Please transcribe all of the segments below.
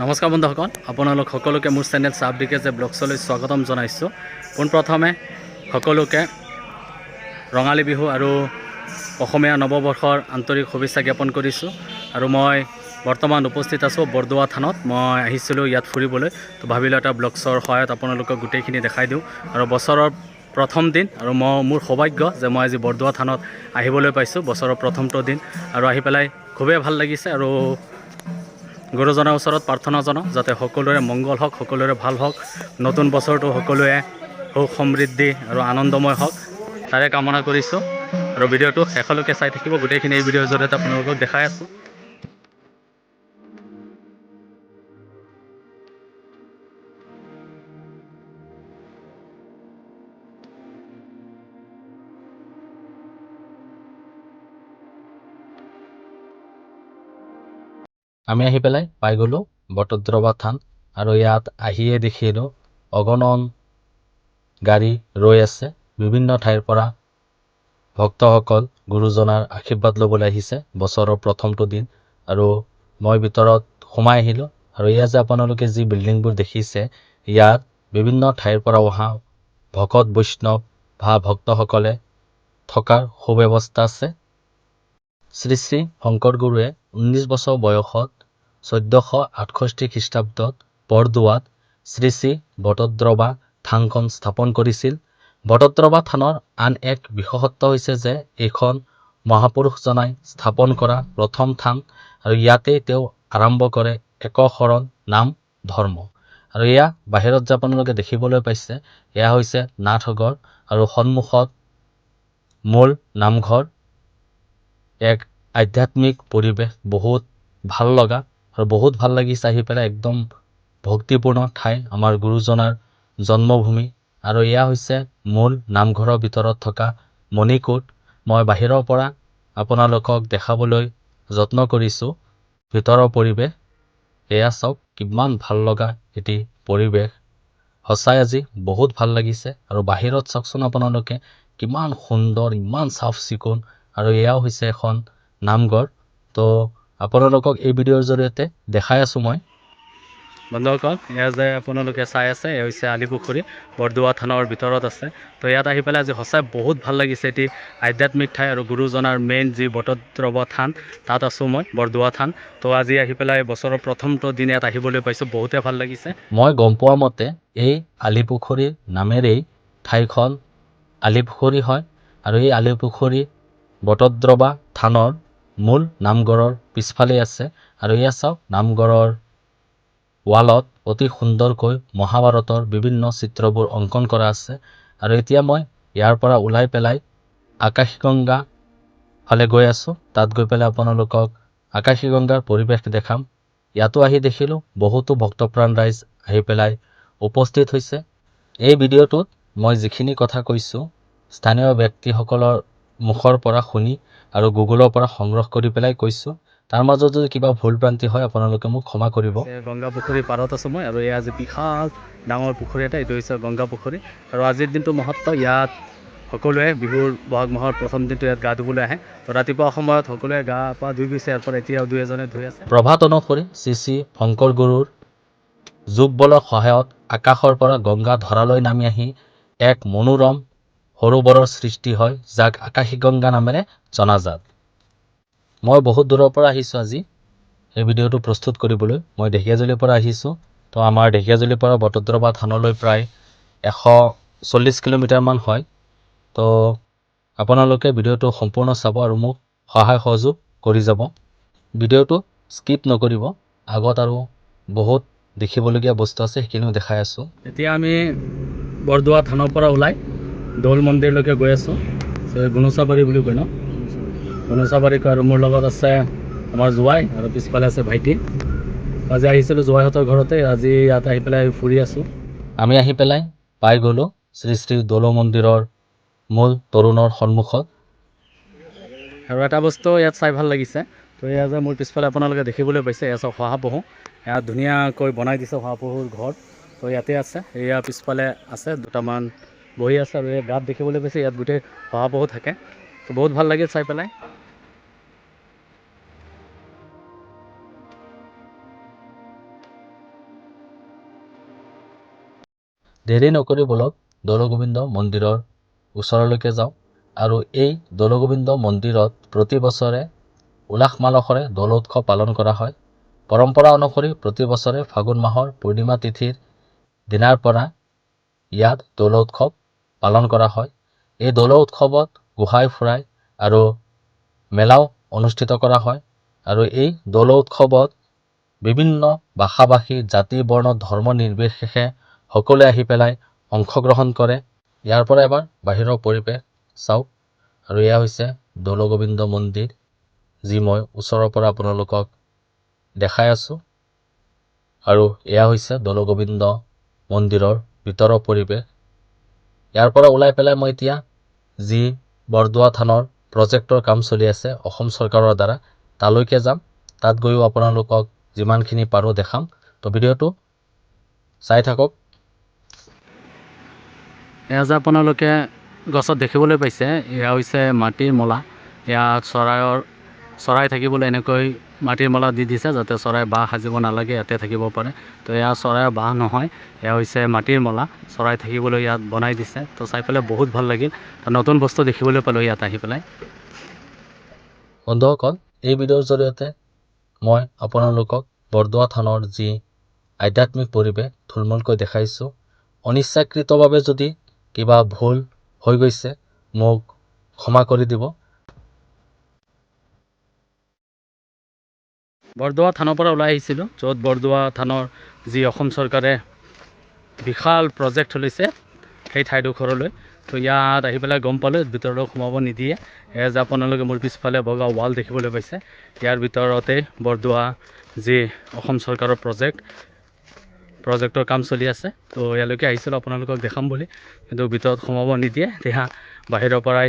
নমস্কাৰ বন্ধুসকল আপোনালোক সকলোকে মোৰ চেনেল চাব দিকে যে ব্লগছলৈ স্বাগতম জনাইছোঁ। পোনপ্ৰথমে সকলোকে ৰঙালী বিহু আৰু অসমীয়া নৱবৰ্ষৰ আন্তৰিক শুভেচ্ছা জ্ঞাপন কৰিছোঁ। আৰু মই বৰ্তমান উপস্থিত আছোঁ বৰদোৱা থানত। মই আহিছিলোঁ ইয়াত ফুৰিবলৈ। তো ভাবিলোঁ এটা ব্লগছৰ সহায়ত আপোনালোকক গোটেইখিনি দেখাই দিওঁ। আৰু বছৰৰ প্ৰথম দিন আৰু মই মোৰ সৌভাগ্য যে মই আজি বৰদোৱা থানত আহিবলৈ পাইছোঁ বছৰৰ প্ৰথমটো দিন। আৰু আহি পেলাই খুবেই ভাল লাগিছে আৰু গুৰুজনাৰ ওচৰত প্ৰাৰ্থনা জনাওঁ যাতে সকলোৰে মংগল হওক, সকলোৰে ভালো হওক, নতুন বছৰটো সকলোৱে সুখ সমৃদ্ধি আৰু আনন্দময় হওক। তাৰে কামনা কৰিছোঁ আৰু ভিডিঅ'টো শেষলৈকে চাই থাকিব। গোটেইখিনি এই ভিডিঅ'ৰ জৰিয়তে আপোনালোকক দেখাই আছোঁ। আমি আহি পেলাই পাই গ'লোঁ বটদ্ৰৱা থান আৰু ইয়াত আহিয়ে দেখিলোঁ অগণন গাড়ী ৰৈ আছে। বিভিন্ন ঠাইৰ পৰা ভক্তসকল গুৰুজনাৰ আশীৰ্বাদ ল'বলৈ আহিছে। বছৰৰ প্ৰথমটো দিন আৰু মই ভিতৰত সোমাই আহিলোঁ আৰু এয়া যে আপোনালোকে যি বিল্ডিংবোৰ দেখিছে ইয়াত বিভিন্ন ঠাইৰ পৰা অহা ভকত বৈষ্ণৱ বা ভক্তসকলে থকাৰ সুব্যৱস্থা আছে। শ্ৰী শ্ৰী শংকৰ গুৰুৱে ঊনৈছ বছৰ বয়সত চৈধ্যশ আঠষষ্ঠি খ্ৰীষ্টাব্দত বৰদোৱাত শ্ৰী শ্ৰী বটদ্ৰৱা থানখন স্থাপন কৰিছিল। বটদ্ৰৱা থানৰ আন এক বিশেষত্ব হৈছে যে এইখন মহাপুৰুষজনাই স্থাপন কৰা প্ৰথম থান আৰু ইয়াতেই তেওঁ আৰম্ভ কৰে একশৰণ নাম ধৰ্ম। আৰু এয়া বাহিৰত যে আপোনালোকে দেখিবলৈ পাইছে এয়া হৈছে নাথগড় আৰু সন্মুখত মূল নামঘৰ। এক আধ্যাত্মিক পৰিৱেশ বহুত ভাল লগা আৰু বহুত ভাল লাগিছে আহি পেলাই একদম ভক্তিপূৰ্ণ ঠাই আমাৰ গুৰুজনাৰ জন্মভূমি। আৰু এয়া হৈছে মূল নামঘৰৰ ভিতৰত থকা মণিকূট। মই বাহিৰৰ পৰা আপোনালোকক দেখাবলৈ যত্ন কৰিছোঁ। ভিতৰৰ পৰিৱেশ এয়া চাওক কিমান ভাল লগা এটি পৰিৱেশ। সঁচাই আজি বহুত ভাল লাগিছে। আৰু বাহিৰত চাওকচোন আপোনালোকে কিমান সুন্দৰ ইমান চাফ চিকুণ আৰু এয়াও হৈছে এখন নামঘৰ। তো আপোনালোকক এই ভিডিঅ'ৰ জৰিয়তে দেখাই আছোঁ মই। বন্ধুসকল এয়া যে আপোনালোকে চাই আছে এয়া হৈছে আলিপুখুৰী বৰদোৱা থানৰ ভিতৰত আছে। তো ইয়াত আহি পেলাই আজি সঁচাই বহুত ভালো লাগিছে। এটি আধ্যাত্মিক ঠাই আৰু গুৰুজনাৰ মেইন যি বটদ্ৰৱ থান তাত আছোঁ মই বৰদোৱা থান। তো আজি আহি পেলাই বছৰৰ প্ৰথমটো দিন ইয়াত আহিবলৈ পাইছোঁ বহুতে ভালো লাগিছে। মই গম পোৱা মতে এই আলিপুখুৰীৰ নামেৰেই ঠাইখন আলিপুখুৰী হয়। আৰু এই আলিপুখুৰী বটদ্ৰৱা থানৰ মূল নামঘৰৰ পিছফালে আছে। আৰু এয়া চাওক নামঘৰৰ ৱালত অতি সুন্দৰকৈ মহাভাৰতৰ বিভিন্ন চিত্ৰবোৰ অংকন কৰা আছে। আৰু এতিয়া মই ইয়াৰ পৰা ওলাই পেলাই আকাশীগংগা ফালে গৈ আছোঁ। তাত গৈ পেলাই আপোনালোকক আকাশীগংগাৰ পৰিৱেশ দেখাম। ইয়াতো আহি দেখিলোঁ বহুতো ভক্তপ্ৰাণ ৰাইজ আহি পেলাই উপস্থিত হৈছে। এই ভিডিঅ'টোত মই যিখিনি কথা কৈছোঁ স্থানীয় ব্যক্তিসকলৰ মুখৰ পৰা শুনি আৰু গুগলৰ পৰা সংগ্ৰহ কৰি পেলাই কৈছোঁ। তাৰ মাজত যদি কিবা ভুল ভ্ৰান্তি হয় আপোনালোকে মোক ক্ষমা কৰিব। গংগা পুখুৰী পাৰত আছোঁ মই আৰু এয়া আজি বিশাল ডাঙৰ পুখুৰী এটা এইটো হৈছে গংগা পুখুৰী। আৰু আজিৰ দিনটো মহত্ব ইয়াত সকলোৱে বিহুৰ বহাগ মাহৰ প্ৰথম দিনটো ইয়াত গা ধুবলৈ আহে। তো ৰাতিপুৱা সময়ত সকলোৱে গা পা ধুই গৈছে ইয়াৰ পৰা এতিয়াও দুই এজনে ধুই আছে। প্ৰভাত অনুসৰি শ্ৰী শ্ৰী শংকৰ গুৰুৰ যোগ বলৰ সহায়ত আকাশৰ পৰা গংগা ধৰালৈ নামি আহি এক মনোৰম সৰোবৰৰ সৃষ্টি হয় যাক আকাশী গংগা নামেৰে জনাজাত। মই বহুত দূৰৰ পৰা আহিছোঁ আজি। এই ভিডিঅ'টো প্ৰস্তুত কৰিবলৈ মই ঢেকীয়াজুলিৰ পৰা আহিছোঁ। তো আমাৰ ঢেকীয়াজুলিৰ পৰা বটদ্ৰৱা থানলৈ প্ৰায় এশ চল্লিছ কিলোমিটাৰমান হয়। তো আপোনালোকে ভিডিঅ'টো সম্পূৰ্ণ চাব আৰু মোক সহায় সহযোগ কৰি যাব। ভিডিঅ'টো স্কিপ নকৰিব। আগত আৰু বহুত দেখিবলগীয়া বস্তু আছে সেইখিনিও দেখাই আছোঁ। এতিয়া আমি বৰদোৱা থানৰ পৰা ওলাই দৌল মন্দিৰলৈকে গৈ আছোঁ। গুণচাবাৰী বুলি কয় ন? গুণচাবাৰী কয় আৰু মোৰ লগত আছে আমাৰ জোৱাই আৰু পিছফালে আছে ভাইটি। আজি আহিছিলোঁ জোৱাইহঁতৰ ঘৰতে আজি ইয়াত আহি পেলাই ফুৰি আছোঁ। আমি আহি পেলাই পাই গ'লোঁ শ্ৰী শ্ৰী দৌল মন্দিৰৰ মূল তৰুণৰ সন্মুখত। আৰু এটা বস্তু ইয়াত চাই ভালো লাগিছে তো এয়া যে মোৰ পিছফালে আপোনালোকে দেখিবলৈ পাইছে এয়া চব শহাপহু। ইয়াত ধুনীয়াকৈ বনাই দিছে শহাপহুৰ ঘৰ তো ইয়াতে আছে এয়া পিছফালে আছে দুটামান বহি আছে আৰু গাঁত দেখিবলৈ পাইছে ইয়াত গোটেই শহাপহু থাকে। বহুত ভাল লাগিল চাই পেলাই। দেৰি নকৰি বলক দৌলগোবিন্দ মন্দিৰৰ ওচৰলৈকে যাওঁ। আৰু এই দৌলগোবিন্দ মন্দিৰত প্ৰতি বছৰে উলাস মালসৰে দৌল উৎসৱ পালন কৰা হয়। পৰম্পৰা অনুসৰি প্ৰতি বছৰে ফাগুন মাহৰ পূৰ্ণিমা তিথিৰ দিনাৰ পৰা ইয়াত দৌল উৎসৱ পালন কৰা হয়। এই দৌল উৎসৱত গোসাই ফুৰাই আৰু মেলাও অনুষ্ঠিত কৰা হয় আৰু এই দৌল উৎসৱত বিভিন্ন ভাষা ভাষী জাতি বৰ্ণ ধৰ্ম নিৰ্বিশেষে সকলোৱে আহি পেলাই অংশগ্ৰহণ কৰে। ইয়াৰ পৰা এবাৰ বাহিৰৰ পৰিৱেশ চাওক আৰু এয়া হৈছে দৌলগোবিন্দ মন্দিৰ যি মই ওচৰৰ পৰা আপোনালোকক দেখাই আছোঁ। আৰু এয়া হৈছে দৌলগোবিন্দ মন্দিৰৰ ভিতৰৰ পৰিৱেশ। ইয়াৰ পৰা ওলাই পেলাই মই এতিয়া যি বৰদোৱা থানৰ প্ৰজেক্টৰ কাম চলি আছে অসম চৰকাৰৰ দ্বাৰা তালৈকে যাম। তাত গৈও আপোনালোকক যিমানখিনি পাৰোঁ দেখাম। তো ভিডিঅ'টো চাই থাকক। এয়া যে আপোনালোকে গছত দেখিবলৈ পাইছে এয়া হৈছে মাটিৰ মলা। ইয়াত চৰাইৰ চৰাই থাকিবলৈ এনেকৈ মাটিৰ মলা দি দিছে যাতে চৰাই বাঁহ সাজিব নালাগে, ইয়াতে থাকিব পাৰে। তো এয়া চৰাইৰ বাঁহ নহয়, এয়া হৈছে মাটিৰ মলা। চৰাই থাকিবলৈ ইয়াত বনাই দিছে। তো চাই পেলাই বহুত ভালো লাগিল। নতুন বস্তু দেখিবলৈ পালোঁ ইয়াত আহি পেলাই। বন্ধুসকল, এই ভিডিঅ'ৰ জৰিয়তে মই আপোনালোকক বৰদোৱা থানৰ যি আধ্যাত্মিক পৰিৱেশ থুলমূলকৈ দেখাইছোঁ, অনিচ্ছাকৃতভাৱে যদি কিবা ভুল হৈ গৈছে, মোক ক্ষমা কৰি দিব। বৰদোৱা থানৰ পৰা ওলাই আহিছিলোঁ য'ত বৰদোৱা থানৰ যি অসম চৰকাৰে বিশাল প্ৰজেক্ট চলিছে সেই ঠাইডোখৰলৈ। তো ইয়াত আহি পেলাই গম পালোঁ ভিতৰলৈ সোমাব নিদিয়ে। যে আপোনালোকে মোৰ পিছফালে বগা ৱাল দেখিবলৈ পাইছে। ইয়াৰ ভিতৰতে বৰদোৱা যি অসম চৰকাৰৰ প্ৰজেক্ট প্ৰজেক্টৰ কাম চলি আছে। তো ইয়ালৈকে আহিছিলোঁ আপোনালোকক দেখাম বুলি। কিন্তু ভিতৰত সোমাব নিদিয়ে এতিয়া বাহিৰৰ পৰাই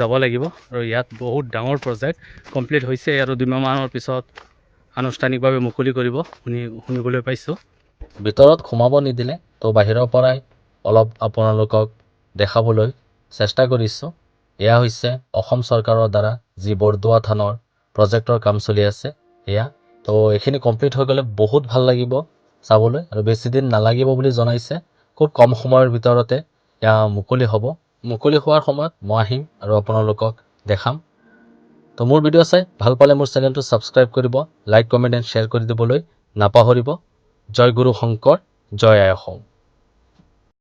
যাব লাগিব। আৰু ইয়াত বহুত ডাঙৰ প্ৰজেক্ট কমপ্লিট হৈছে আৰু দুমাহমানৰ পিছত আনুষ্ঠানিকভাৱে মুকলি কৰিব শুনি শুনিবলৈ পাইছোঁ। ভিতৰত সোমাব নিদিলে তো বাহিৰৰ পৰাই অলপ আপোনালোকক দেখাবলৈ চেষ্টা কৰিছোঁ। এয়া হৈছে অসম চৰকাৰৰ দ্বাৰা যি বৰদোৱা থানৰ প্ৰজেক্টৰ কাম চলি আছে এয়া। তো এইখিনি কমপ্লিট হৈ গ'লে বহুত ভাল লাগিব চাবলৈ আৰু বেছিদিন নালাগিব বুলি জনাইছে। খুব কম সময়ৰ ভিতৰতে এয়া মুকলি হ'ব। মুকলি হোৱাৰ সময়ত মই আহিম আৰু আপোনালোকক দেখাম। তো মোৰ ভিডিঅ' চাই ভালো পালে মোৰ চেনেলটো ছাবস্ক্ৰাইব কৰিব লাইক কমেণ্ট এণ্ড শ্বেয়াৰ কৰি দিবলৈ নাপাহৰিব। জয় গুৰু শংকৰ, জয় আই অসম।